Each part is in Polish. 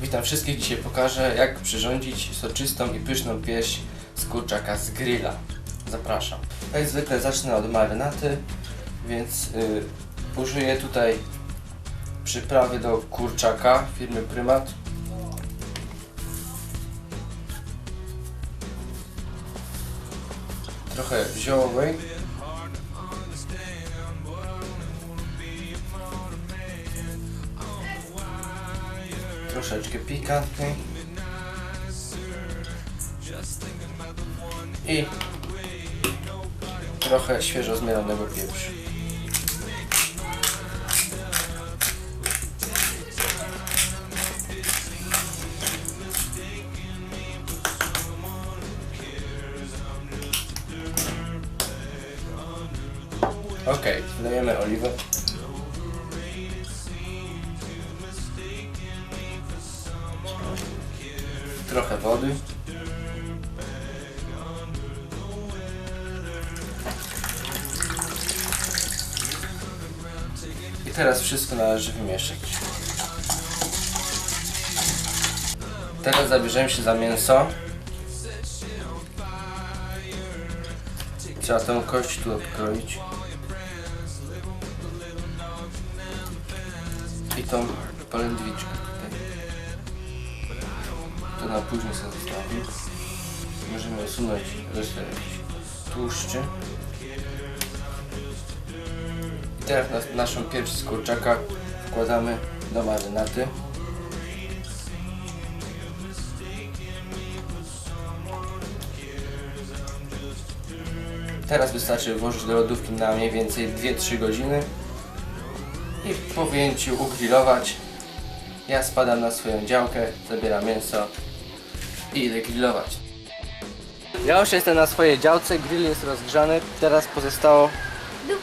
Witam wszystkich, dzisiaj pokażę jak przyrządzić soczystą i pyszną pieśń z kurczaka z grilla. Zapraszam. Jak zwykle zacznę od marynaty, więc y, użyję tutaj przyprawy do kurczaka firmy Prymat. Trochę ziołowej. Troszeczkę pikantnej i trochę świeżo zmielonego pieprzu. Ok, dajemy oliwę. Trochę wody. I teraz wszystko należy wymieszać. Teraz zabierzemy się za mięso. Trzeba tę kość tu odkroić. I tą polędwiczkę to na później sobie zostawię. Możemy usunąć resztę tłuszczy. I teraz nas, naszą pierś z kurczaka wkładamy do marynaty. Teraz wystarczy włożyć do lodówki na mniej więcej 2-3 godziny i po wyjęciu ugrillować ja spadam na swoją działkę, zabieram mięso i idę grillować. Ja już jestem na swojej działce, grill jest rozgrzany. Teraz pozostało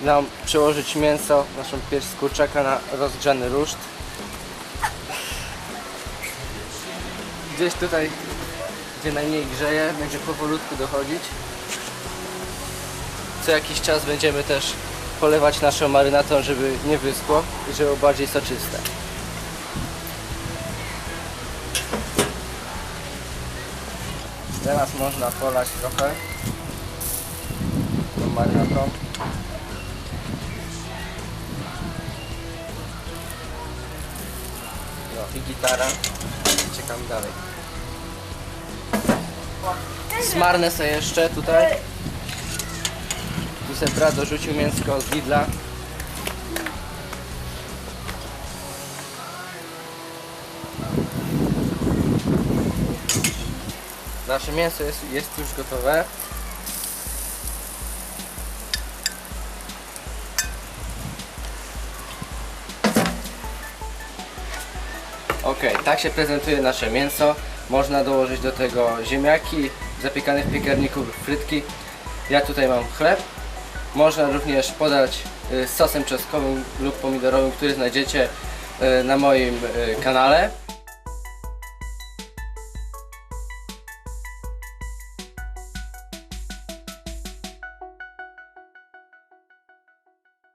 nam przełożyć mięso, naszą pierś z kurczaka na rozgrzany ruszt. Gdzieś tutaj, gdzie najmniej grzeje, będzie powolutku dochodzić. Co jakiś czas będziemy też polewać naszą marynatą, żeby nie wyschło i żeby było bardziej soczyste. Teraz można polać trochę tą marynatą. No i gitara. Czekam dalej. Smarnę sobie jeszcze tutaj. Tu sobie brat dorzucił mięsko z Lidla. Nasze mięso jest, jest już gotowe. Ok, tak się prezentuje nasze mięso. Można dołożyć do tego ziemniaki, zapiekane w piekarniku frytki. Ja tutaj mam chleb. Można również podać y, sosem czosnkowym lub pomidorowym, który znajdziecie y, na moim y, kanale.